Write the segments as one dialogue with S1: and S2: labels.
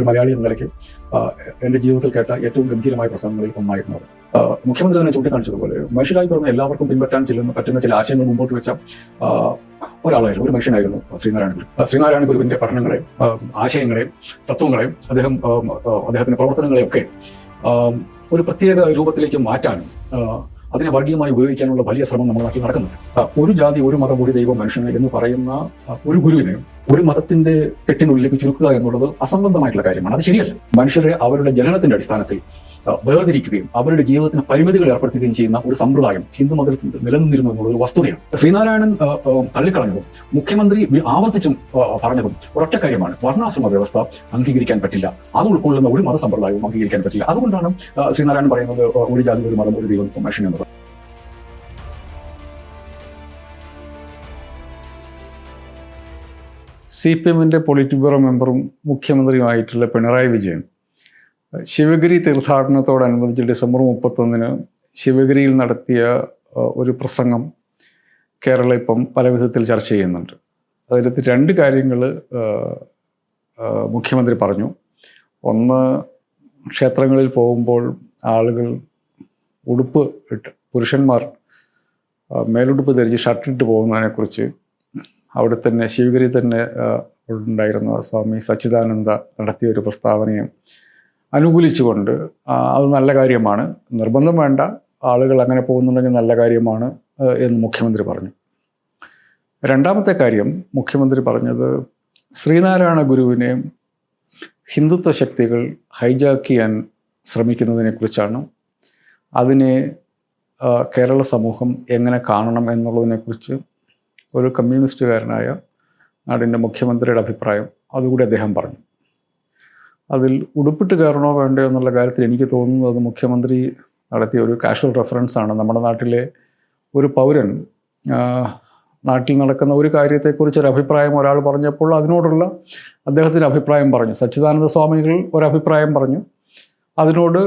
S1: ഒരു മലയാളി എന്ന നിലയ്ക്ക് എന്റെ ജീവിതത്തിൽ കേട്ട ഏറ്റവും ഗംഭീരമായ പ്രസംഗങ്ങളിൽ ഒന്നായിരുന്നു അത് മുഖ്യമന്ത്രി തന്നെ ചൂണ്ടിക്കാണിച്ചതുപോലെ മനുഷ്യരായി പറഞ്ഞ എല്ലാവർക്കും പിൻപറ്റാൻ ചെല്ലുന്ന പറ്റുന്ന ചില ആശയങ്ങൾ മുമ്പോട്ട് വെച്ച ഒരാളായിരുന്നു ഒരു മനുഷ്യനായിരുന്നു ശ്രീനാരായണ ഗുരു. ശ്രീനാരായണ ഗുരുവിന്റെ പഠനങ്ങളെയും ആ, ആശയങ്ങളെയും തത്വങ്ങളെയും അദ്ദേഹം അദ്ദേഹത്തിന്റെ പ്രവർത്തനങ്ങളെയൊക്കെ ഒരു പ്രത്യേക രൂപത്തിലേക്ക് മാറ്റാനും അതിനെ വർഗീയമായി ഉപയോഗിക്കാനുള്ള വലിയ ശ്രമം നമ്മൾ നാട്ടിൽ നടക്കുന്നുണ്ട് ഒരു ജാതി ഒരു മതം ഒരു ദൈവം മനുഷ്യന് എന്ന് പറയുന്ന ഒരു ഗുരുവിനെ ഒരു മതത്തിന്റെ കെട്ടിനുള്ളിലേക്ക് ചുരുക്കുക എന്നുള്ളത് അസംബന്ധമായിട്ടുള്ള കാര്യമാണ്. അത് ശരിയല്ല. മനുഷ്യരെ അവരുടെ ജനനത്തിന്റെ അടിസ്ഥാനത്തിൽ വേർതിരിക്കുകയും അവരുടെ ജീവിതത്തിന് പരിമിതികൾ ഏർപ്പെടുത്തുകയും ചെയ്യുന്ന ഒരു സമ്പ്രദായം ഹിന്ദു മതത്തിൽ നിലനിന്നിരുന്നു എന്നുള്ള ഒരു വസ്തുതയാണ്. ശ്രീനാരായണൻ തള്ളിക്കളഞ്ഞതും മുഖ്യമന്ത്രി ആവർത്തിച്ചും പറഞ്ഞതും ഒരൊറ്റ കാര്യമാണ്. വർണാശ്രമ വ്യവസ്ഥ അംഗീകരിക്കാൻ പറ്റില്ല. അത് ഉൾക്കൊള്ളുന്ന ഒരു മതസമ്പ്രദായവും അംഗീകരിക്കാൻ പറ്റില്ല. അതുകൊണ്ടാണ് ശ്രീനാരായണൻ പറയുന്നത് ഒരു ജാതി ഒരു മതം ഒരു ദൈവം മനുഷ്യൻ എന്നത്.
S2: സി പി എമ്മിന്റെ പൊളിറ്റ് ബ്യൂറോ മെമ്പറും മുഖ്യമന്ത്രിയുമായിട്ടുള്ള പിണറായി വിജയൻ ശിവഗിരി തീർത്ഥാടനത്തോടനുബന്ധിച്ച് ഡിസംബർ മുപ്പത്തൊന്നിന് ശിവഗിരിയിൽ നടത്തിയ ഒരു പ്രസംഗം കേരളം ഇപ്പം പല വിധത്തിൽ ചർച്ച ചെയ്യുന്നുണ്ട്. അതിലത്ത് രണ്ട് കാര്യങ്ങൾ മുഖ്യമന്ത്രി പറഞ്ഞു. ഒന്ന് ക്ഷേത്രങ്ങളിൽ പോകുമ്പോൾ ആളുകൾ ഉടുപ്പ് ഇട്ട് പുരുഷന്മാർ മേലുടുപ്പ് ധരിച്ച് ഷർട്ടിട്ട് പോകുന്നതിനെക്കുറിച്ച് അവിടെ തന്നെ ശിവഗിരി തന്നെ ഉണ്ടായിരുന്ന. സ്വാമി സച്ചിദാനന്ദ നടത്തിയ ഒരു പ്രസ്താവനയും അനുകൂലിച്ചുകൊണ്ട് അത് നല്ല കാര്യമാണ്. നിർബന്ധം വേണ്ട. ആളുകൾ അങ്ങനെ പോകുന്നുണ്ടെങ്കിൽ നല്ല കാര്യമാണ് എന്ന് മുഖ്യമന്ത്രി പറഞ്ഞു. രണ്ടാമത്തെ കാര്യം മുഖ്യമന്ത്രി പറഞ്ഞത് ശ്രീനാരായണ ഗുരുവിനെ ഹിന്ദുത്വ ശക്തികൾ ഹൈജാക്ക് ചെയ്യാൻ ശ്രമിക്കുന്നതിനെക്കുറിച്ചാണ്. അതിനെ കേരള സമൂഹം എങ്ങനെ കാണണം എന്നുള്ളതിനെക്കുറിച്ച് ഒരു കമ്മ്യൂണിസ്റ്റുകാരനായ നാടിന്റെ മുഖ്യമന്ത്രിയുടെ അഭിപ്രായം അതുകൂടി അദ്ദേഹം പറഞ്ഞു. അതിൽ ഉടുപ്പിട്ട് കയറണോ വേണ്ടോ എന്നുള്ള കാര്യത്തിൽ എനിക്ക് തോന്നുന്നത് മുഖ്യമന്ത്രി നടത്തിയ ഒരു കാഷ്വൽ റെഫറൻസ് ആണ്. നമ്മുടെ നാട്ടിലെ ഒരു പൗരൻ നാട്ടിൽ നടക്കുന്ന ഒരു കാര്യത്തെക്കുറിച്ച് ഒരു അഭിപ്രായം ഒരാൾ പറഞ്ഞപ്പോൾ അതിനോടുള്ള അദ്ദേഹത്തിന്റെ അഭിപ്രായം പറഞ്ഞു. സച്ചിദാനന്ദ സ്വാമികൾ ഒരഭിപ്രായം പറഞ്ഞു. അതിനോട്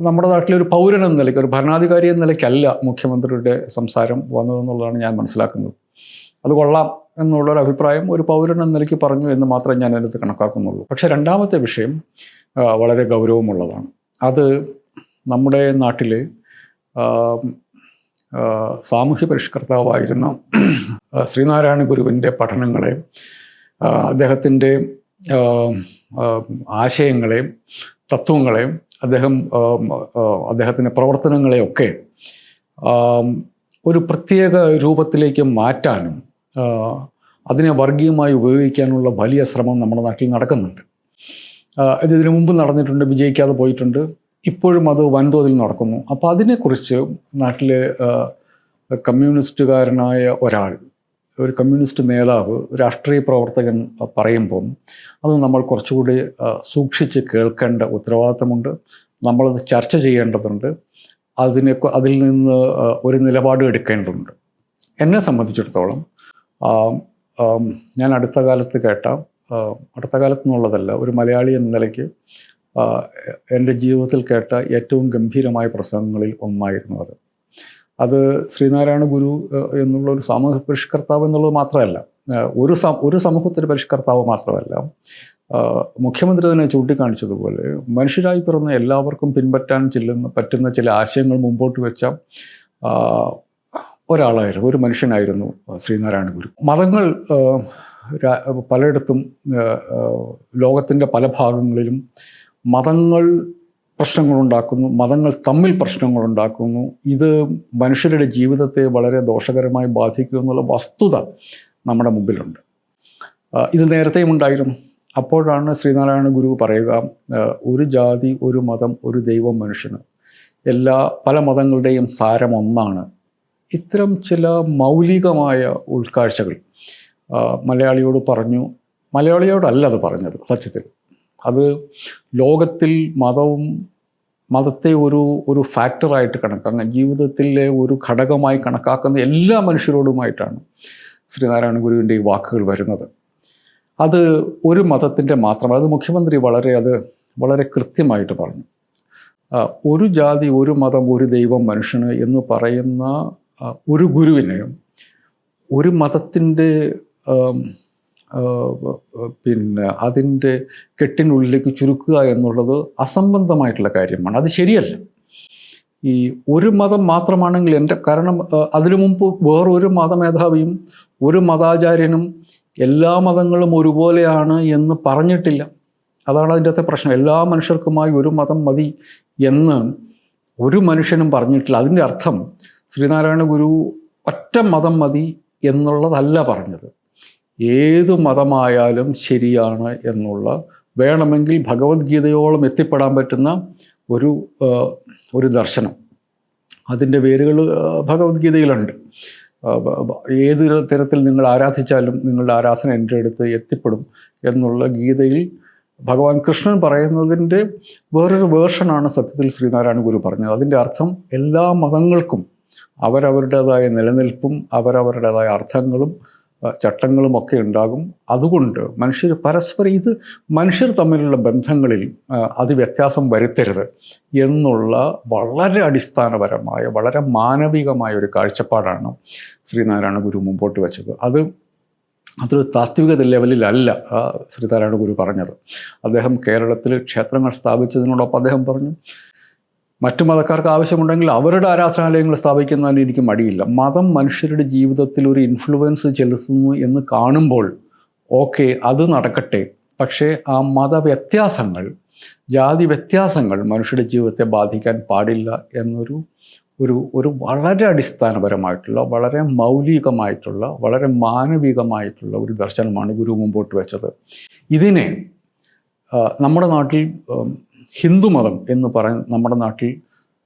S2: നമ്മുടെ നാട്ടിലെ ഒരു പൗരൻ എന്ന നിലയ്ക്ക് ഒരു ഭരണാധികാരി എന്ന നിലയ്ക്കല്ല മുഖ്യമന്ത്രിയുടെ സംസാരം വന്നതെന്നുള്ളതാണ് ഞാൻ മനസ്സിലാക്കുന്നത്. അത് കൊള്ളാം. എന്നുള്ളൊരു അഭിപ്രായം ഒരു പൗരൻ എന്ന നിലയ്ക്ക് പറഞ്ഞു എന്ന് മാത്രമേ ഞാൻ അതിനകത്ത് കണക്കാക്കുന്നുള്ളൂ. പക്ഷേ രണ്ടാമത്തെ വിഷയം വളരെ ഗൗരവമുള്ളതാണ്. അത് നമ്മുടെ നാട്ടിൽ സാമൂഹ്യ പരിഷ്കർത്താവായിരുന്ന ശ്രീനാരായണ ഗുരുവിന്റെ പഠനങ്ങളെ അദ്ദേഹത്തിന്റെ ആശയങ്ങളെയും തത്വങ്ങളെയും അദ്ദേഹം അദ്ദേഹത്തിന്റെ പ്രവർത്തനങ്ങളെയൊക്കെ ഒരു പ്രത്യേക രൂപത്തിലേക്ക് മാറ്റാനും അതിനെ വർഗീയമായി ഉപയോഗിക്കാനുള്ള വലിയ ശ്രമം നമ്മുടെ നാട്ടിൽ നടക്കുന്നുണ്ട്. ഇത് ഇതിനു മുമ്പ് നടന്നിട്ടുണ്ട് വിജയിക്കാതെ പോയിട്ടുണ്ട്. ഇപ്പോഴും അത് വൻതോതിൽ നടക്കുന്നു. അപ്പോൾ അതിനെക്കുറിച്ച് നാട്ടിലെ കമ്മ്യൂണിസ്റ്റുകാരനായ ഒരാൾ ഒരു കമ്മ്യൂണിസ്റ്റ് നേതാവ് രാഷ്ട്രീയ പ്രവർത്തകൻ പറയുമ്പം അത് നമ്മൾ കുറച്ചുകൂടി സൂക്ഷിച്ച് കേൾക്കേണ്ട ഉത്തരവാദിത്തമുണ്ട്. നമ്മളത് ചർച്ച ചെയ്യേണ്ടതുണ്ട്. അതിനെ അതിൽ നിന്ന് ഒരു നിലപാട് എടുക്കേണ്ടതുണ്ട്. എന്നെ സംബന്ധിച്ചിടത്തോളം ഞാൻ അടുത്ത കാലത്ത് കേട്ട. അടുത്ത കാലത്ത് നിന്നുള്ളതല്ല ഒരു മലയാളി എന്ന നിലയ്ക്ക് എന്റെ ജീവിതത്തിൽ കേട്ട ഏറ്റവും ഗംഭീരമായ പ്രസംഗങ്ങളിൽ ഒന്നായിരുന്നു അത്. അത് ശ്രീനാരായണ ഗുരു എന്നുള്ള ഒരു സാമൂഹ്യ പരിഷ്കർത്താവ് എന്നുള്ളത് മാത്രമല്ല ഒരു ഒരു സമൂഹത്തിന്റെ പരിഷ്കർത്താവ് മാത്രമല്ല മുഖ്യമന്ത്രി തന്നെ ചൂണ്ടിക്കാണിച്ചതുപോലെ മനുഷ്യരായി പിറന്ന എല്ലാവർക്കും പിൻപറ്റാൻ ചെല്ലുന്ന പറ്റുന്ന ചില ആശയങ്ങൾ മുമ്പോട്ട് വെച്ച ഒരാളായിരുന്നു ഒരു മനുഷ്യനായിരുന്നു ശ്രീനാരായണ ഗുരു. മതങ്ങൾ പലയിടത്തും ലോകത്തിന്റെ പല ഭാഗങ്ങളിലും മതങ്ങൾ പ്രശ്നങ്ങളുണ്ടാക്കുന്നു മതങ്ങൾ തമ്മിൽ പ്രശ്നങ്ങളുണ്ടാക്കുന്നു. ഇത് മനുഷ്യരുടെ ജീവിതത്തെ വളരെ ദോഷകരമായി ബാധിക്കും എന്നുള്ള വസ്തുത നമ്മുടെ മുമ്പിലുണ്ട്. ഇത് നേരത്തെയും ഉണ്ടായിരുന്നു. അപ്പോഴാണ് ശ്രീനാരായണ ഗുരു പറയുക ഒരു ജാതി ഒരു മതം ഒരു ദൈവം മനുഷ്യന്. എല്ലാ പല മതങ്ങളുടെയും സാരം ഒന്നാണ്. ഇത്തരം ചില മൗലികമായ ഉൾക്കാഴ്ചകൾ മലയാളിയോട് പറഞ്ഞു. മലയാളിയോടല്ല അത് പറഞ്ഞത് സത്യത്തിൽ. അത് ലോകത്തിൽ മതവും മതത്തെ ഒരു ഒരു ഫാക്ടറായിട്ട് കണക്കാക്കുന്ന ജീവിതത്തിലെ ഒരു ഘടകമായി കണക്കാക്കുന്ന എല്ലാ മനുഷ്യരോടുമായിട്ടാണ് ശ്രീനാരായണ ഗുരുവിന്റെ ഈ വാക്കുകൾ വരുന്നത്. അത് ഒരു മതത്തിന്റെ മാത്രം അത് മുഖ്യമന്ത്രി വളരെ അത് വളരെ കൃത്യമായിട്ട് പറഞ്ഞു. ഒരു ജാതി ഒരു മതം ഒരു ദൈവം മനുഷ്യന് എന്ന് പറയുന്ന ഒരു ഗുരുവിനെയും ഒരു മതത്തിന്റെ പിന്നെ അതിന്റെ കെട്ടിനുള്ളിലേക്ക് ചുരുക്കുക എന്നുള്ളത് അസംബന്ധമായിട്ടുള്ള കാര്യമാണ്. അത് ശരിയല്ല. ഈ ഒരു മതം മാത്രമാണെങ്കിൽ എന്റെ കാരണം അതിനു മുമ്പ് വേറൊരു മതമേധാവിയും ഒരു മതാചാര്യനും എല്ലാ മതങ്ങളും ഒരുപോലെയാണ് എന്ന് പറഞ്ഞിട്ടില്ല. അതാണ് അതിന്റെ അകത്തെ പ്രശ്നം. എല്ലാ മനുഷ്യർക്കുമായി ഒരു മതം മതി എന്ന് ഒരു മനുഷ്യനും പറഞ്ഞിട്ടില്ല. അതിന്റെ അർത്ഥം ശ്രീനാരായണ ഗുരു ഒറ്റ മതം മതി എന്നുള്ളതല്ല പറഞ്ഞത്. ഏത് മതമായാലും ശരിയാണ് എന്നുള്ള വേണമെങ്കിൽ ഭഗവത്ഗീതയോളം എത്തിപ്പെടാൻ പറ്റുന്ന ഒരു ഒരു ദർശനം. അതിന്റെ വേരുകൾ ഭഗവത്ഗീതയിലുണ്ട്. ഏത് തരത്തിൽ നിങ്ങൾ ആരാധിച്ചാലും നിങ്ങളുടെ ആരാധന എന്റെ അടുത്ത് എത്തിപ്പെടും എന്നുള്ള ഗീതയിൽ ഭഗവാൻ കൃഷ്ണൻ പറയുന്നതിന്റെ വേറൊരു വേർഷനാണ് സത്യത്തിൽ ശ്രീനാരായണ ഗുരു പറഞ്ഞത്. അതിന്റെ അർത്ഥം എല്ലാ മതങ്ങൾക്കും അവരവരുടേതായ നിലനിൽപ്പും അവരവരുടേതായ അർത്ഥങ്ങളും ചട്ടങ്ങളും ഒക്കെ ഉണ്ടാകും. അതുകൊണ്ട് മനുഷ്യർ പരസ്പരം ഇത് മനുഷ്യർ തമ്മിലുള്ള ബന്ധങ്ങളിൽ ആ, അത് വ്യത്യാസം വരുത്തരുത് എന്നുള്ള വളരെ അടിസ്ഥാനപരമായ വളരെ മാനവികമായ ഒരു കാഴ്ചപ്പാടാണ് ശ്രീനാരായണ ഗുരു മുമ്പോട്ട് വെച്ചത്. അത് അതൊരു താത്വികത ലെവലിലല്ല ശ്രീനാരായണ ഗുരു പറഞ്ഞത്. അദ്ദേഹം കേരളത്തിൽ ക്ഷേത്രങ്ങൾ സ്ഥാപിച്ചതിനോടൊപ്പം അദ്ദേഹം പറഞ്ഞു മറ്റു മതക്കാർക്ക് ആവശ്യമുണ്ടെങ്കിൽ അവരുടെ ആരാധനാലയങ്ങൾ സ്ഥാപിക്കുന്നതിന് എനിക്ക് മടിയില്ല. മതം മനുഷ്യരുടെ ജീവിതത്തിൽ ഒരു ഇൻഫ്ലുവൻസ് ചെലുത്തുന്നു എന്ന് കാണുമ്പോൾ ഓക്കെ അത് നടക്കട്ടെ. പക്ഷേ ആ മതവ്യത്യാസങ്ങൾ ജാതി വ്യത്യാസങ്ങൾ മനുഷ്യരുടെ ജീവിതത്തെ ബാധിക്കാൻ പാടില്ല എന്നൊരു ഒരു ഒരു വളരെ അടിസ്ഥാനപരമായിട്ടുള്ള വളരെ മൗലികമായിട്ടുള്ള വളരെ മാനവികമായിട്ടുള്ള ഒരു ദർശനമാണ് ഗുരു മുമ്പോട്ട് വെച്ചത്. ഇതിനെ നമ്മുടെ നാട്ടിൽ ഹിന്ദുമതം എന്ന് പറയുന്ന നമ്മുടെ നാട്ടിൽ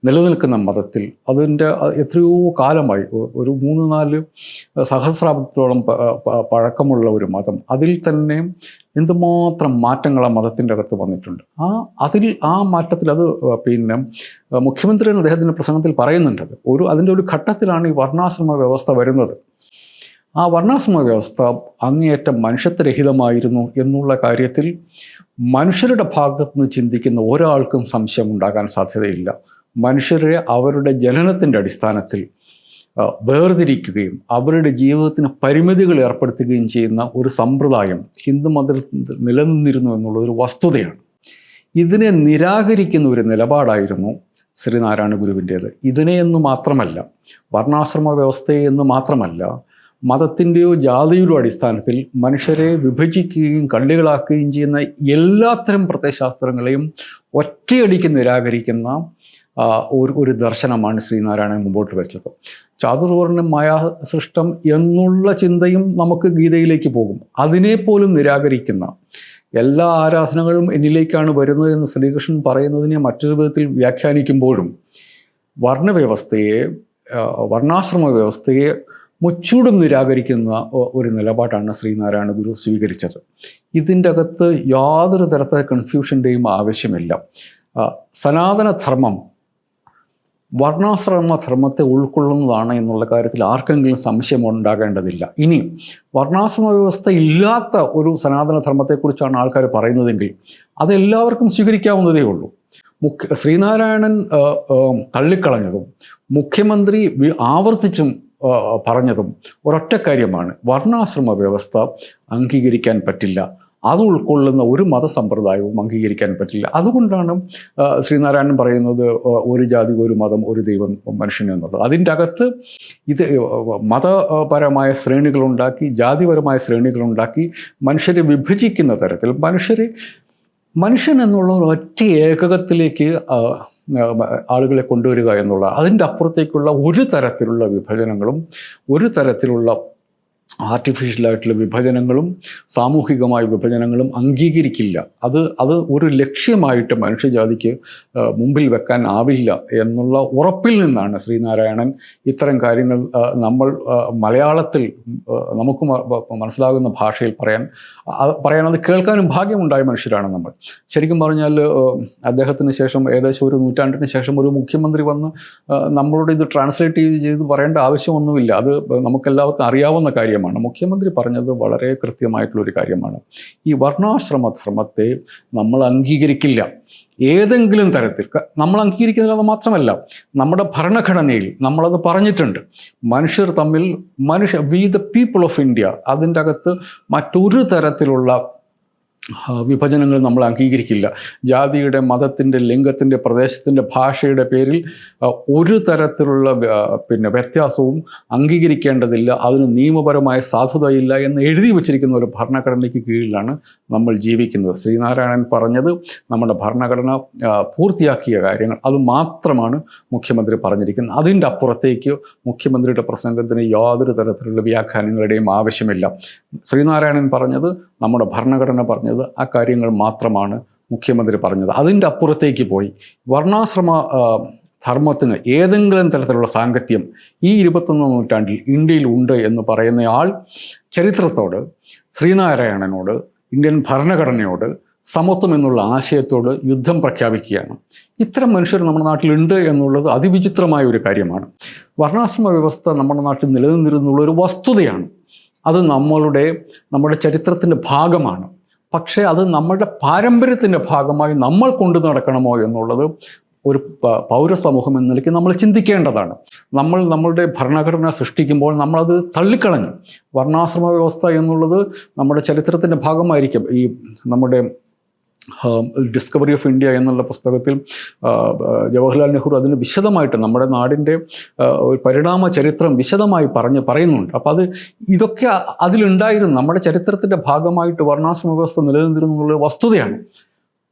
S2: നിലനിൽക്കുന്ന മതത്തിൽ അതിന്റെ എത്രയോ കാലമായി ഒരു മൂന്ന് നാല് സഹസ്രാബ്ദത്തോളം പഴക്കമുള്ള ഒരു മതം. അതിൽ തന്നെ എന്തുമാത്രം മാറ്റങ്ങൾ ആ മതത്തിന്റെ അകത്ത് വന്നിട്ടുണ്ട്. ആ അതിൽ ആ മാറ്റത്തിൽ അത് പിന്നെ മുഖ്യമന്ത്രി അദ്ദേഹത്തിന്റെ പ്രസംഗത്തിൽ പറയുന്നുണ്ട് ഒരു അതിന്റെ ഒരു ഘട്ടത്തിലാണ് ഈ വർണാശ്രമ വ്യവസ്ഥ വരുന്നത്. ആ വർണാശ്രമ വ്യവസ്ഥ അങ്ങേയറ്റം മനുഷ്യത്വരഹിതമായിരുന്നു എന്നുള്ള കാര്യത്തിൽ മനുഷ്യരുടെ ഭാഗത്ത് നിന്ന് ചിന്തിക്കുന്ന ഒരാൾക്കും സംശയം ഉണ്ടാകാൻ സാധ്യതയില്ല. മനുഷ്യരെ അവരുടെ ജനനത്തിന്റെ അടിസ്ഥാനത്തിൽ വേർതിരിക്കുകയും അവരുടെ ജീവിതത്തിന് പരിമിതികൾ ഏർപ്പെടുത്തുകയും ചെയ്യുന്ന ഒരു സമ്പ്രദായം ഹിന്ദു മതത്തിൽ നിലനിന്നിരുന്നു എന്നുള്ള ഒരു വസ്തുതയാണ്. ഇതിനെ നിരാകരിക്കുന്ന ഒരു നിലപാടായിരുന്നു ശ്രീനാരായണ ഗുരുവിന്റേത് ഇതിനെ എന്ന് മാത്രമല്ല വർണാശ്രമ വ്യവസ്ഥയെ എന്ന് മാത്രമല്ല മതത്തിന്റെയോ ജാതിയുടെയോ അടിസ്ഥാനത്തിൽ മനുഷ്യരെ വിഭജിക്കുകയും കള്ളികളാക്കുകയും ചെയ്യുന്ന എല്ലാത്തരം പ്രത്യശാസ്ത്രങ്ങളെയും ഒറ്റയടിക്ക് നിരാകരിക്കുന്ന ഒരു ഒരു ദർശനമാണ് ശ്രീനാരായണൻ മുമ്പോട്ട് വെച്ചത്. ചാതുർവർണ മായാസൃഷ്ടം എന്നുള്ള ചിന്തയും നമുക്ക് ഗീതയിലേക്ക് പോകും. അതിനെപ്പോലും നിരാകരിക്കുന്ന എല്ലാ ആരാധനകളും എന്നിലേക്കാണ് വരുന്നത് എന്ന് ശ്രീകൃഷ്ണൻ പറയുന്നതിനെ മറ്റൊരു വിധത്തിൽ വ്യാഖ്യാനിക്കുമ്പോഴും വർണവ്യവസ്ഥയെ വർണാശ്രമ വ്യവസ്ഥയെ മുച്ചൂടും നിരാകരിക്കുന്ന ഒരു നിലപാടാണ് ശ്രീനാരായണ ഗുരു സ്വീകരിച്ചത്. ഇതിന്റെ അകത്ത് യാതൊരു തരത്തിലെ കൺഫ്യൂഷന്റെയും ആവശ്യമില്ല. സനാതനധർമ്മം വർണാശ്രമ ധർമ്മത്തെ ഉൾക്കൊള്ളുന്നതാണ് എന്നുള്ള കാര്യത്തിൽ ആർക്കെങ്കിലും സംശയം ഉണ്ടാകേണ്ടതില്ല. ഇനി വർണാശ്രമ വ്യവസ്ഥ ഇല്ലാത്ത ഒരു സനാതനധർമ്മത്തെക്കുറിച്ചാണ് ആൾക്കാർ പറയുന്നതെങ്കിൽ അതെല്ലാവർക്കും സ്വീകരിക്കാവുന്നതേ ഉള്ളൂ. മുഖ്യ ശ്രീനാരായണൻ തള്ളിക്കളഞ്ഞതും മുഖ്യമന്ത്രി ആവർത്തിച്ചും പറഞ്ഞതും ഒരൊറ്റ കാര്യമാണ്. വർണാശ്രമ വ്യവസ്ഥ അംഗീകരിക്കാൻ പറ്റില്ല. അത് ഉൾക്കൊള്ളുന്ന ഒരു മതസമ്പ്രദായവും അംഗീകരിക്കാൻ പറ്റില്ല. അതുകൊണ്ടാണ് ശ്രീനാരായണൻ പറയുന്നത് ഒരു ജാതി ഒരു മതം ഒരു ദൈവം മനുഷ്യൻ എന്നുള്ളത്. അതിന്റെ അകത്ത് ഇത് മതപരമായ ശ്രേണികളുണ്ടാക്കി ജാതിപരമായ ശ്രേണികളുണ്ടാക്കി മനുഷ്യരെ വിഭജിക്കുന്ന തരത്തിൽ മനുഷ്യരെ മനുഷ്യൻ എന്നുള്ള ഒറ്റ ഏകകത്തിലേക്ക് ആളുകളെ കൊണ്ടുവരിക എന്നുള്ള അതിന്റെ അപ്പുറത്തേക്കുള്ള ഒരു തരത്തിലുള്ള വിഭജനങ്ങളും ഒരു തരത്തിലുള്ള ആർട്ടിഫിഷ്യലായിട്ടുള്ള വിഭജനങ്ങളും സാമൂഹികമായ വിഭജനങ്ങളും അംഗീകരിക്കില്ല. അത് അത് ഒരു ലക്ഷ്യമായിട്ട് മനുഷ്യജാതിക്ക് മുമ്പിൽ വെക്കാൻ ആവില്ല എന്നുള്ള ഉറപ്പിൽ നിന്നാണ് ശ്രീനാരായണൻ ഇത്തരം കാര്യങ്ങൾ നമ്മൾ മലയാളത്തിൽ നമുക്ക് മനസ്സിലാകുന്ന ഭാഷയിൽ പറയാൻ പറയാൻ അത് കേൾക്കാനും ഭാഗ്യമുണ്ടായ മനുഷ്യരാണ് നമ്മൾ. ശരിക്കും പറഞ്ഞാൽ അദ്ദേഹത്തിന് ശേഷം ഏകദേശം ഒരു നൂറ്റാണ്ടിന് ശേഷം ഒരു മുഖ്യമന്ത്രി വന്ന് നമ്മളോട് ഇത് ട്രാൻസ്ലേറ്റ് ചെയ്ത് പറയേണ്ട ആവശ്യമൊന്നുമില്ല. അത് നമുക്കെല്ലാവർക്കും അറിയാവുന്ന കാര്യമാണ്. കാര്യമാണ്. മുഖ്യമന്ത്രി പറഞ്ഞത് വളരെ കൃത്യമായിട്ടുള്ളൊരു കാര്യമാണ്. ഈ വർണാശ്രമ ധർമ്മത്തെ നമ്മൾ അംഗീകരിക്കില്ല. ഏതെങ്കിലും തരത്തിൽ നമ്മൾ അംഗീകരിക്കുന്നില്ലെന്ന് മാത്രമല്ല നമ്മുടെ ഭരണഘടനയിൽ നമ്മളത് പറഞ്ഞിട്ടുണ്ട്. മനുഷ്യർ തമ്മിൽ മനുഷ്യ we the people of India അതിന്റെ അകത്ത് മറ്റൊരു തരത്തിലുള്ള വിഭജനങ്ങൾ നമ്മൾ അംഗീകരിക്കില്ല. ജാതിയുടെ മതത്തിന്റെ ലിംഗത്തിന്റെ പ്രദേശത്തിന്റെ ഭാഷയുടെ പേരിൽ ഒരു തരത്തിലുള്ള പിന്നെ വ്യത്യാസവും അംഗീകരിക്കേണ്ടതില്ല. അതിന് നിയമപരമായ സാധുതയില്ല എന്ന് എഴുതി വച്ചിരിക്കുന്ന ഒരു ഭരണഘടനയ്ക്ക് കീഴിലാണ് നമ്മൾ ജീവിക്കുന്നത്. ശ്രീനാരായണൻ പറഞ്ഞത് നമ്മുടെ ഭരണഘടന പൂർത്തിയാക്കിയ കാര്യങ്ങൾ. അത് മാത്രമാണ് മുഖ്യമന്ത്രി പറഞ്ഞിരിക്കുന്നത്. അതിന്റെ അപ്പുറത്തേക്ക് മുഖ്യമന്ത്രിയുടെ പ്രസംഗത്തിന് യാതൊരു തരത്തിലുള്ള വ്യാഖ്യാനങ്ങളുടെയും ആവശ്യമില്ല. ശ്രീനാരായണൻ പറഞ്ഞത് നമ്മുടെ ഭരണഘടന പറഞ്ഞത് ആ കാര്യങ്ങൾ മാത്രമാണ് മുഖ്യമന്ത്രി പറഞ്ഞത്. അതിന്റെ അപ്പുറത്തേക്ക് പോയി. വർണാശ്രമ ധർമ്മത്തിന് ഏതെങ്കിലും തരത്തിലുള്ള സാങ്കത്യം ഈ ഇരുപത്തൊന്നാം നൂറ്റാണ്ടിൽ ഇന്ത്യയിൽ ഉണ്ട് എന്ന് പറയുന്നയാൾ ചരിത്രത്തോട് ശ്രീനാരായണനോട് ഇന്ത്യൻ ഭരണഘടനയോട് സമത്വം എന്നുള്ള ആശയത്തോട് യുദ്ധം പ്രഖ്യാപിക്കുകയാണ്. ഇത്തരം മനുഷ്യർ നമ്മുടെ നാട്ടിലുണ്ട് എന്നുള്ളത് അതിവിചിത്രമായ ഒരു കാര്യമാണ്. വർണാശ്രമ വ്യവസ്ഥ നമ്മുടെ നാട്ടിൽ നിലനിന്നിരുന്നുള്ള ഒരു വസ്തുതയാണ്. അത് നമ്മളുടെ നമ്മുടെ ചരിത്രത്തിന്റെ ഭാഗമാണ്. പക്ഷേ അത് നമ്മളുടെ പാരമ്പര്യത്തിന്റെ ഭാഗമായി നമ്മൾ കൊണ്ടു നടക്കണമോ എന്നുള്ളത് ഒരു പൗരസമൂഹം എന്ന നിലയ്ക്ക് നമ്മൾ ചിന്തിക്കേണ്ടതാണ്. നമ്മൾ നമ്മളുടെ ഭരണഘടന സൃഷ്ടിക്കുമ്പോൾ നമ്മളത് തള്ളിക്കളഞ്ഞു. വർണാശ്രമ വ്യവസ്ഥ എന്നുള്ളത് നമ്മുടെ ചരിത്രത്തിന്റെ ഭാഗമായിരിക്കും. ഈ നമ്മുടെ ഡിസ്കവറി ഓഫ് ഇന്ത്യ എന്നുള്ള പുസ്തകത്തിൽ ജവഹർലാൽ നെഹ്റു അതിന് വിശദമായിട്ട് നമ്മുടെ നാടിന്റെ ഒരു പരിണാമ ചരിത്രം വിശദമായി പറഞ്ഞ് പറയുന്നുണ്ട്. അപ്പോൾ അത് ഇതൊക്കെ അതിലുണ്ടായിരുന്നു നമ്മുടെ ചരിത്രത്തിന്റെ ഭാഗമായിട്ട് വർണാശ്രമ വ്യവസ്ഥ നിലനിന്നിരുന്നുള്ള വസ്തുതയാണ്.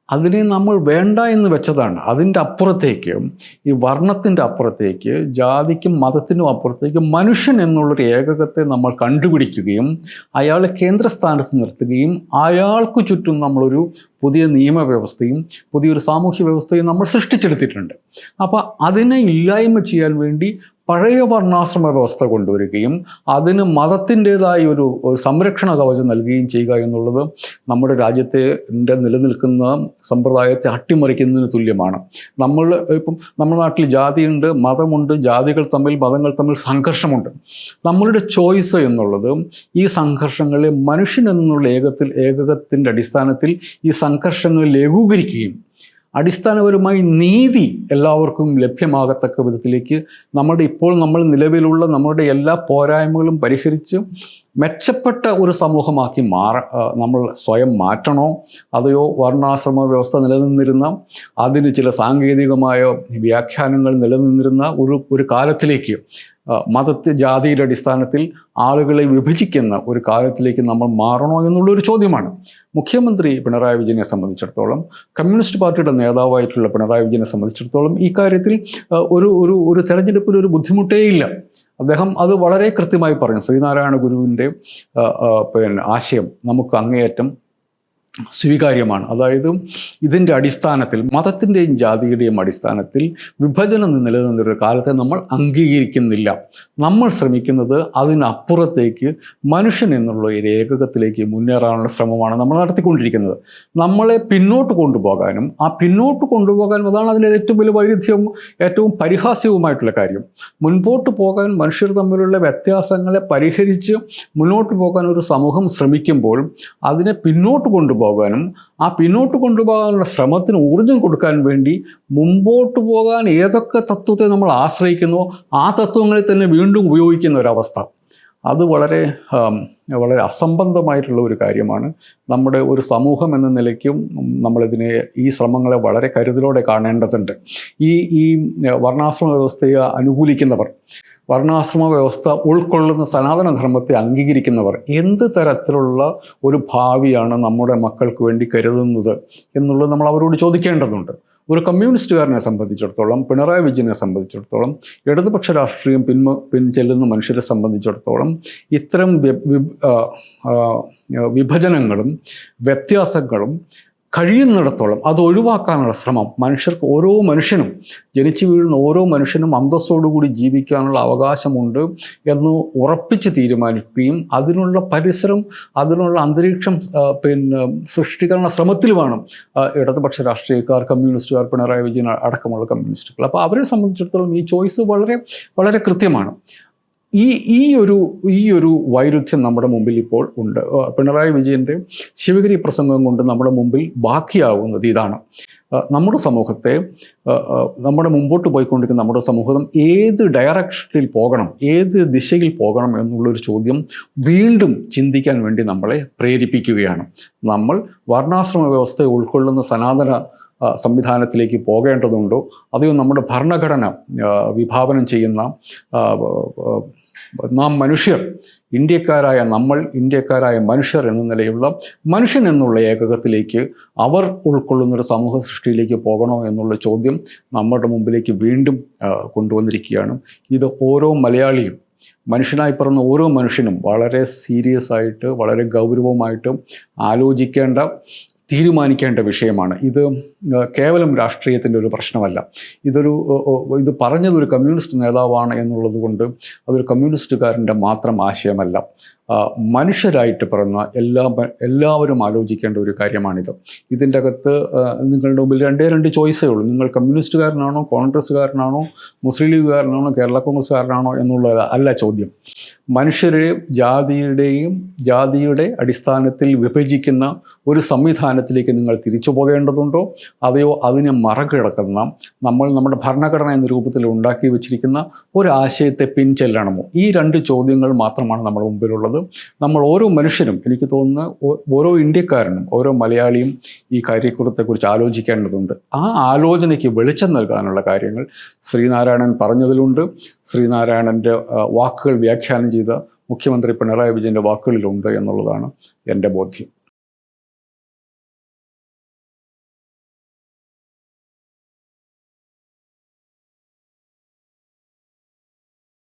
S2: അതിനെ നമ്മൾ വേണ്ട എന്ന് വെച്ചതാണ്. അതിന്റെ അപ്പുറത്തേക്ക് ഈ വർണത്തിന്റെ അപ്പുറത്തേക്ക് ജാതിക്കും മതത്തിനും അപ്പുറത്തേക്ക് മനുഷ്യൻ എന്നുള്ളൊരു ഏകകത്തെ നമ്മൾ കണ്ടുപിടിക്കുകയും അയാളെ കേന്ദ്രസ്ഥാനത്ത് നിർത്തുകയും അയാൾക്ക് ചുറ്റും നമ്മളൊരു പുതിയ നിയമവ്യവസ്ഥയും പുതിയൊരു സാമൂഹ്യ വ്യവസ്ഥയും നമ്മൾ സൃഷ്ടിച്ചെടുത്തിട്ടുണ്ട്. അപ്പോൾ അതിനെ ഇല്ലായ്മ ചെയ്യാൻ വേണ്ടി പഴയ വർണാശ്രമ വ്യവസ്ഥ കൊണ്ടുവരികയും അതിന് മതത്തിന്റെതായ ഒരു സംരക്ഷണ കവചം നൽകുകയും ചെയ്യുക എന്നുള്ളത് നമ്മുടെ രാജ്യത്തിന്റെ നിലനിൽക്കുന്ന സമ്പ്രദായത്തെ അട്ടിമറിക്കുന്നതിന് തുല്യമാണ്. നമ്മൾ ഇപ്പം നമ്മുടെ നാട്ടിൽ ജാതിയുണ്ട് മതമുണ്ട് ജാതികൾ തമ്മിൽ മതങ്ങൾ തമ്മിൽ സംഘർഷമുണ്ട്. നമ്മളുടെ ചോയ്സ് എന്നുള്ളത് ഈ സംഘർഷങ്ങളെ മനുഷ്യൻ എന്നുള്ള ഏകത്തിൽ ഏകകത്തിന്റെ അടിസ്ഥാനത്തിൽ ഈ സംഘർഷങ്ങൾ ലഘൂകരിക്കുകയും അടിസ്ഥാനപരമായി നീതി എല്ലാവർക്കും ലഭ്യമാകത്തക്ക വിധത്തിലേക്ക് നമ്മുടെ ഇപ്പോൾ നമ്മൾ നിലവിലുള്ള നമ്മുടെ എല്ലാ പോരായ്മകളും പരിഹരിച്ച് മെച്ചപ്പെട്ട ഒരു സമൂഹമാക്കി മാറ നമ്മൾ സ്വയം മാറ്റണോ? അതെയോ വർണാശ്രമ വ്യവസ്ഥ നിലനിന്നിരുന്ന അതിന് ചില സാങ്കേതികമായ വ്യാഖ്യാനങ്ങൾ നിലനിന്നിരുന്ന ഒരു ഒരു കാലത്തിലേക്ക് മതത്തെ ജാതിയുടെ അടിസ്ഥാനത്തിൽ ആളുകളെ വിഭജിക്കുന്ന ഒരു കാലത്തിലേക്ക് നമ്മൾ മാറണോ എന്നുള്ളൊരു ചോദ്യമാണ്. മുഖ്യമന്ത്രി പിണറായി വിജയനെ സംബന്ധിച്ചിടത്തോളം കമ്മ്യൂണിസ്റ്റ് പാർട്ടിയുടെ നേതാവായിട്ടുള്ള പിണറായി വിജയനെ സംബന്ധിച്ചിടത്തോളം ഈ കാര്യത്തിൽ ഒരു ഒരു ഒരു തെരഞ്ഞെടുപ്പിൽ ഒരു ബുദ്ധിമുട്ടേ ഇല്ല അദ്ദേഹം അത് വളരെ കൃത്യമായി പറഞ്ഞു ശ്രീനാരായണ ഗുരുവിന്റെ പിന്നെ ആശയം നമുക്ക് അങ്ങേയറ്റം സ്വീകാര്യമാണ്. അതായത് ഇതിന്റെ അടിസ്ഥാനത്തിൽ മതത്തിന്റെയും ജാതിയുടെയും അടിസ്ഥാനത്തിൽ വിഭജനം നിലനിന്നൊരു കാലത്തെ നമ്മൾ അംഗീകരിക്കുന്നില്ല. നമ്മൾ ശ്രമിക്കുന്നത് അതിനപ്പുറത്തേക്ക് മനുഷ്യൻ എന്നുള്ള ഒരു ഏകകത്തിലേക്ക് മുന്നേറാനുള്ള ശ്രമമാണ് നമ്മൾ നടത്തിക്കൊണ്ടിരിക്കുന്നത്. നമ്മളെ പിന്നോട്ട് കൊണ്ടുപോകാനും ആ പിന്നോട്ട് കൊണ്ടുപോകാനും അതാണ് അതിന്റെ ഏറ്റവും വലിയ വൈരുദ്ധ്യവും ഏറ്റവും പരിഹാസ്യവുമായിട്ടുള്ള കാര്യം. മുൻപോട്ട് പോകാൻ മനുഷ്യർ തമ്മിലുള്ള വ്യത്യാസങ്ങളെ പരിഹരിച്ച് മുന്നോട്ട് പോകാൻ ഒരു സമൂഹം ശ്രമിക്കുമ്പോൾ അതിനെ പിന്നോട്ട് കൊണ്ടുപോകാനും ആ പിന്നോട്ട് കൊണ്ടുപോകാനുള്ള ശ്രമത്തിന് ഊർജം കൊടുക്കാൻ വേണ്ടി മുമ്പോട്ട് പോകാൻ ഏതൊക്കെ തത്വത്തെ നമ്മൾ ആശ്രയിക്കുന്നോ ആ തത്വങ്ങളെ തന്നെ വീണ്ടും ഉപയോഗിക്കുന്ന ഒരവസ്ഥ. അത് വളരെ വളരെ അസംബന്ധമായിട്ടുള്ള ഒരു കാര്യമാണ്. നമ്മുടെ ഒരു സമൂഹം എന്ന നിലയ്ക്കും നമ്മളിതിനെ ഈ ശ്രമങ്ങളെ വളരെ കരുതലോടെ കാണേണ്ടതുണ്ട്. ഈ ഈ വർണാശ്രമ വ്യവസ്ഥയെ അനുകൂലിക്കുന്നവർ വർണാശ്രമ വ്യവസ്ഥ ഉൾക്കൊള്ളുന്ന സനാതനധർമ്മത്തെ അംഗീകരിക്കുന്നവർ എന്ത് തരത്തിലുള്ള ഒരു ഭാവിയാണ് നമ്മുടെ മക്കൾക്ക് വേണ്ടി കരുതുന്നത് എന്നുള്ളത് നമ്മൾ അവരോട് ചോദിക്കേണ്ടതുണ്ട്. ഒരു കമ്മ്യൂണിസ്റ്റുകാരനെ സംബന്ധിച്ചിടത്തോളം പിണറായി വിജയനെ സംബന്ധിച്ചിടത്തോളം ഇടതുപക്ഷ രാഷ്ട്രീയം പിൻമ പിൻചെല്ലുന്ന മനുഷ്യരെ സംബന്ധിച്ചിടത്തോളം ഇത്തരം വിഭജനങ്ങളും വ്യത്യാസങ്ങളും കഴിയുന്നിടത്തോളം അത് ഒഴിവാക്കാനുള്ള ശ്രമം മനുഷ്യർക്ക് ഓരോ മനുഷ്യനും ജനിച്ചു വീഴുന്ന ഓരോ മനുഷ്യനും അന്തസ്സോടുകൂടി ജീവിക്കാനുള്ള അവകാശമുണ്ട് എന്ന് ഉറപ്പിച്ച് തീരുമാനിക്കുകയും അതിനുള്ള പരിസരം അതിനുള്ള അന്തരീക്ഷം പിന്നെ സൃഷ്ടിക്കാനുള്ള ശ്രമത്തിൽ വേണം ഇടതുപക്ഷ രാഷ്ട്രീയക്കാർ കമ്മ്യൂണിസ്റ്റുകാർ പിണറായി വിജയൻ അടക്കമുള്ള കമ്മ്യൂണിസ്റ്റുകൾ. അപ്പോൾ അവരെ സംബന്ധിച്ചിടത്തോളം ഈ ചോയ്സ് വളരെ വളരെ കൃത്യമാണ്. ഈ ഈ ഒരു ഈ ഒരു വൈരുദ്ധ്യം നമ്മുടെ മുമ്പിൽ ഇപ്പോൾ ഉണ്ട്. പിണറായി വിജയന്റെ ശിവഗിരി പ്രസംഗം കൊണ്ട് നമ്മുടെ മുമ്പിൽ ബാക്കിയാവുന്നത് ഇതാണ്. നമ്മുടെ സമൂഹത്തെ നമ്മുടെ മുമ്പോട്ട് പോയിക്കൊണ്ടിരിക്കുന്ന നമ്മുടെ സമൂഹം ഏത് ഡയറക്ഷനിൽ പോകണം ഏത് ദിശയിൽ പോകണം എന്നുള്ളൊരു ചോദ്യം വീണ്ടും ചിന്തിക്കാൻ വേണ്ടി നമ്മളെ പ്രേരിപ്പിക്കുകയാണ്. നമ്മൾ വർണാശ്രമ വ്യവസ്ഥയെ ഉൾക്കൊള്ളുന്ന സനാതന സംവിധാനത്തിലേക്ക് പോകേണ്ടതുണ്ടോ. അതെയോ നമ്മുടെ ഭരണഘടന വിഭാവനം ചെയ്യുന്ന നാം മനുഷ്യർ ഇന്ത്യക്കാരായ നമ്മൾ ഇന്ത്യക്കാരായ മനുഷ്യർ എന്ന നിലയുള്ള മനുഷ്യൻ എന്നുള്ള ഏകകത്തിലേക്ക് അവർ ഉൾക്കൊള്ളുന്ന ഒരു സമൂഹ സൃഷ്ടിയിലേക്ക് പോകണോ എന്നുള്ള ചോദ്യം നമ്മുടെ മുമ്പിലേക്ക് വീണ്ടും കൊണ്ടുവന്നിരിക്കുകയാണ്. ഇത് ഓരോ മലയാളിയും മനുഷ്യനായി പറഞ്ഞ ഓരോ മനുഷ്യനും വളരെ സീരിയസ് ആയിട്ട് വളരെ ഗൗരവമായിട്ട് ആലോചിക്കേണ്ട തീരുമാനിക്കേണ്ട വിഷയമാണ്. ഇത് കേവലം രാഷ്ട്രീയത്തിന്റെ ഒരു പ്രശ്നമല്ല. ഇതൊരു ഇത് പറഞ്ഞതൊരു കമ്മ്യൂണിസ്റ്റ് നേതാവാണ് എന്നുള്ളത് കൊണ്ട് അതൊരു കമ്മ്യൂണിസ്റ്റുകാരന്റെ മാത്രം ആശയമല്ല. മനുഷ്യരായിട്ട് പിറന്ന എല്ലാ എല്ലാവരും ആലോചിക്കേണ്ട ഒരു കാര്യമാണിത്. ഇതിന്റെ അകത്ത് നിങ്ങളുടെ മുമ്പിൽ രണ്ടേ രണ്ട് ചോയ്സേ ഉള്ളൂ. നിങ്ങൾ കമ്മ്യൂണിസ്റ്റുകാരനാണോ കോൺഗ്രസ്സുകാരനാണോ മുസ്ലിം ലീഗുകാരനാണോ കേരള കോൺഗ്രസ്സുകാരനാണോ എന്നുള്ളത് അല്ല ചോദ്യം. മനുഷ്യരെ ജാതിയുടെയും ജാതിയുടെ അടിസ്ഥാനത്തിൽ വിഭജിക്കുന്ന ഒരു സംവിധാനത്തിലേക്ക് നിങ്ങൾ തിരിച്ചു പോകേണ്ടതുണ്ടോ? അതെയോ അതിനെ മറകിടക്കുന്ന നമ്മൾ നമ്മുടെ ഭരണഘടന എന്ന രൂപത്തിൽ ഉണ്ടാക്കി വെച്ചിരിക്കുന്ന ഒരു ആശയത്തെ പിൻചെല്ലണമോ? ഈ രണ്ട് ചോദ്യങ്ങൾ മാത്രമാണ് നമ്മുടെ മുമ്പിലുള്ളത്. നമ്മൾ ഓരോ മനുഷ്യരും എനിക്ക് തോന്നുന്നു ഓരോ ഇന്ത്യക്കാരനും ഓരോ മലയാളിയും ഈ കാര്യക്കുറത്തെക്കുറിച്ച് ആലോചിക്കേണ്ടതുണ്ട്. ആ ആലോചനയ്ക്ക് വെളിച്ചം നൽകാനുള്ള കാര്യങ്ങൾ ശ്രീനാരായണൻ പറഞ്ഞതിലുണ്ട്. ശ്രീനാരായണന്റെ വാക്കുകൾ വ്യാഖ്യാനം ചെയ്ത മുഖ്യമന്ത്രി പിണറായി വിജയന്റെ വാക്കുകളിലുണ്ട് എന്നുള്ളതാണ് എന്റെ ബോധ്യം.